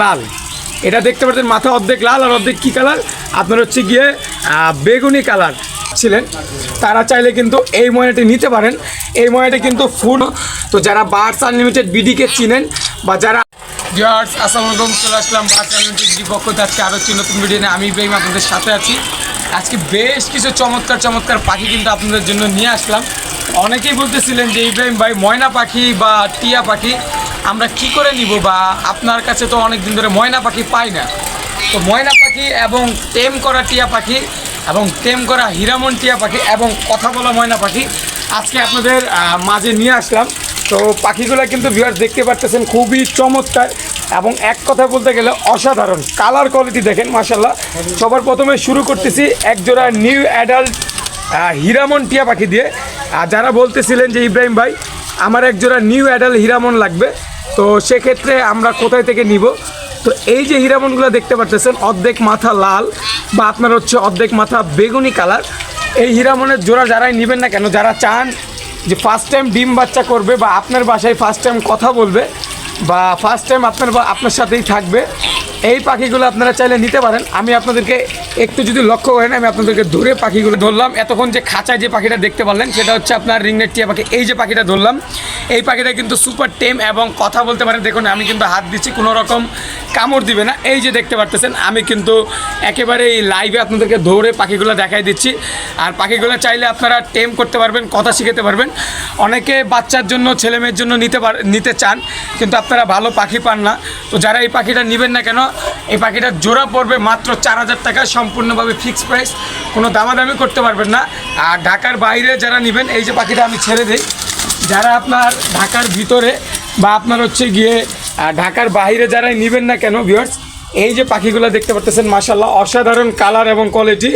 লাল। এটা দেখতে পাচ্ছেন, মাথা অর্ধেক লাল আর অর্ধেক কী কালার? আপনার হচ্ছে গিয়ে বেগুনি কালার ছিলেন। তারা চাইলে কিন্তু এই ময়নাটি নিতে পারেন। এই ময়নাটি কিন্তু ফুড তো যারা বার্ডস আনলিমিটেড বিডিকে চিনেন বা যারা ভিউয়ার্স, আসসালামু আলাইকুম, চলে আসলাম বার্ডস আনলিমিটেড বিডি পক্ষ থেকে। আজকে আরও একটি নতুন ভিডিও নিয়ে আমি ইব্রাহিম আপনাদের সাথে আছি। আজকে বেশ কিছু চমৎকার চমৎকার পাখি কিন্তু আপনাদের জন্য নিয়ে আসলাম। অনেকেই বলতেছিলেন যে, ইব্রাহিম ভাই, ময়না পাখি বা টিয়া পাখি আমরা কি করে নিব বা আপনার কাছে তো অনেক দিন ধরে ময়না পাখি পাই না। তো ময়না পাখি এবং টেম করা টিয়া পাখি এবং টেম করা হিরামন টিয়া পাখি এবং কথা বলা ময়না পাখি আজকে আপনাদের মাঝে নিয়ে আসলাম। তো পাখিগুলো কিন্তু ভিউয়ার্স দেখতে পাচ্ছেন খুবই চমৎকার এবং এক কথা বলতে গেলে অসাধারণ। কালার কোয়ালিটি দেখেন মাসাল্লাহ সবার প্রথমে শুরু করতেছি এক জোড়া নিউ অ্যাডাল্ট হিরামন টিয়া পাখি দিয়ে। আর যারা বলতেছিলেন যে ইব্রাহিম ভাই, আমার এক জোড়া নিউ অ্যাডাল্ট হিরামন লাগবে। তো সেক্ষেত্রে আমরা কোথায় থেকে নিব? তো এই যে হিরামনগুলো দেখতে পাচ্ছেন অর্ধেক মাথা লাল বা আপনার হচ্ছে অর্ধেক মাথা বেগুনি কালার। এই হিরামনের জোড়া যারাই নেবেন না কেন, যারা চান যে ফার্স্ট টাইম ডিম বাচ্চা করবে বা আপনার বাসায় ফার্স্ট টাইম কথা বলবে বা ফার্স্ট টাইম আপনার আপনার সাথেই থাকবে এই পাখিগুলো আপনারা চাইলে নিতে পারেন। আমি আপনাদেরকে একটু যদি লক্ষ্য করেন, আমি আপনাদেরকে ধরে পাখিগুলো ধরলাম। এতক্ষণ যে খাঁচায় যে পাখিটা দেখতে পারলেন, সেটা হচ্ছে আপনার রিংনেট টিয়া পাখি। এই যে পাখিটা ধরলাম, এই পাখিটা কিন্তু সুপার টেম এবং কথা বলতে পারেন, দেখুন, আমি কিন্তু হাত দিচ্ছি, কোনো রকম কামড় দিবে না। এই যে দেখতে পারতেছেন, আমি কিন্তু একেবারে এই লাইভে আপনাদেরকে ধরে পাখিগুলো দেখাই দিচ্ছি। আর পাখিগুলো চাইলে আপনারা টেম করতে পারবেন, কথা শিখাতে পারবেন। অনেকে বাচ্চার জন্য, ছেলেমেয়ের জন্য নিতে পার নিতে চান, কিন্তু আপনারা ভালো পাখি পান না। তো যারা এই পাখিটা নেবেন না কেন এই পাখিটার জোড়া পড়বে মাত্র চার হাজার টাকা, সম্পূর্ণভাবে ফিক্স প্রাইস কোনো দামাদামি করতে পারবেন না। আর ঢাকার বাইরে যারা নেবেন, এই যে পাখিটা আমি ছেড়ে দিই। যারা আপনার ঢাকার ভিতরে বা আপনার হচ্ছে গিয়ে ঢাকার বাইরে যারাই নেবেন না কেন ভিউয়ার্স এই যে পাখিগুলো দেখতে পাচ্ছেন মাসাল্লাহ অসাধারণ কালার এবং কোয়ালিটি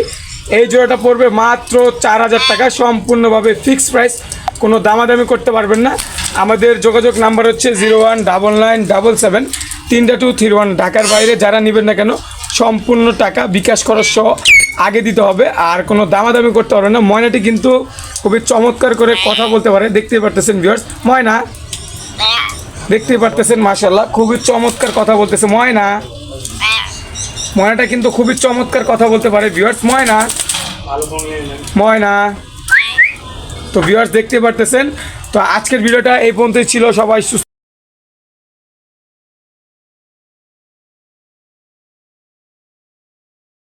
এই জোড়াটা পড়বে মাত্র চার হাজার টাকা, সম্পূর্ণভাবে ফিক্স প্রাইস কোনো দামাদামি করতে পারবেন না। আমাদের যোগাযোগ নাম্বার হচ্ছে zero one double nine double seven তিনটা টু থ্রি ওয়ান ঢাকার বাইরে যারা নেবেন না কেন, সম্পূর্ণ টাকা বিকাশ খরচ সহ আগে দিতে হবে, আর কোনো দামাদামি করতে পারবে না। ময়নাটি কিন্তু খুবই চমৎকার করে কথা বলতে পারে, দেখতেই পারতেছেন ভিউয়ার্স ময়না, দেখতেই পারতেছেন মাশাল্লাহ খুবই চমৎকার কথা বলতেছে। ময়না, ময়নাটা কিন্তু খুবই চমৎকার কথা বলতে পারে ভিউয়ার্স ময়না ময়না, তো ভিউয়ার্স দেখতে পারতেছেন। তো আজকের ভিডিওটা এই পর্যন্তই ছিল, সবাই সুস্থ